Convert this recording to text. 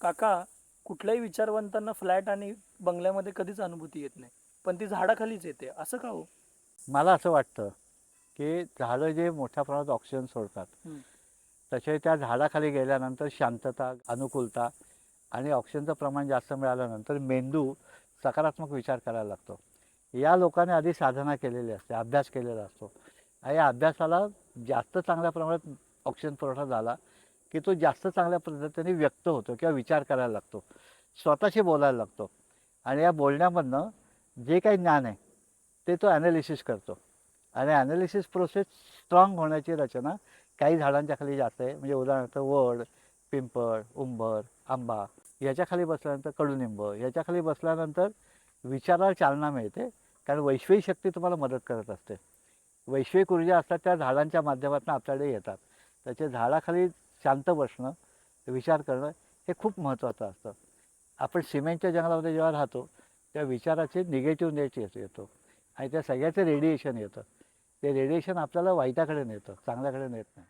काका कुठल्याही विचारवंतांना फ्लॅट आणि बंगल्यामध्ये कधीच अनुभूती येत नाही. पण ती झाडाखालीच येते. असं का हो? मला असं वाटतं की झाडं जे मोठ्या प्रमाणात ऑक्सिजन सोडतात. तसे त्या झाडाखाली गेल्यानंतर शांतता अनुकूलता आणि ऑक्सिजनचं प्रमाण जास्त मिळाल्यानंतर मेंदू सकारात्मक विचार करायला लागतो. या लोकांनी आधी साधना केलेली असते अभ्यास केलेला असतो. आणि या अभ्यासाला जास्त चांगल्या प्रमाणात ऑक्सिजन पुरवठा झाला की तो जास्त चांगल्या पद्धतीने व्यक्त होतो किंवा विचार करायला लागतो. स्वतःशी बोलायला लागतो. आणि या बोलण्यामधनं जे काही ज्ञान आहे ते तो ॲनालिसिस करतो. आणि ॲनालिसिस प्रोसेस स्ट्रॉंग होण्याची रचना काही झाडांच्या खाली जास्त आहे म्हणजे उदाहरणार्थ वड पिंपळ उंबर आंबा याच्या खाली बसल्यानंतर कडुनिंब याच्या खाली बसल्यानंतर विचाराला चालना मिळते. कारण वैश्विक शक्ती तुम्हाला मदत करत असते. वैश्विक ऊर्जा असतात त्या झाडांच्या माध्यमातून आपल्याकडे येतात. त्याचे झाडाखाली शांत बसणं विचार करणं हे खूप महत्त्वाचं असतं. आपण सिमेंटच्या जंगलामध्ये जेव्हा राहतो तेव्हा विचाराचे निगेटिव्ह नेट येतो आणि त्या सगळ्याचं रेडिएशन येतं. ते रेडिएशन आपल्याला वाईटाकडे नेतं चांगल्याकडे नेत नाही.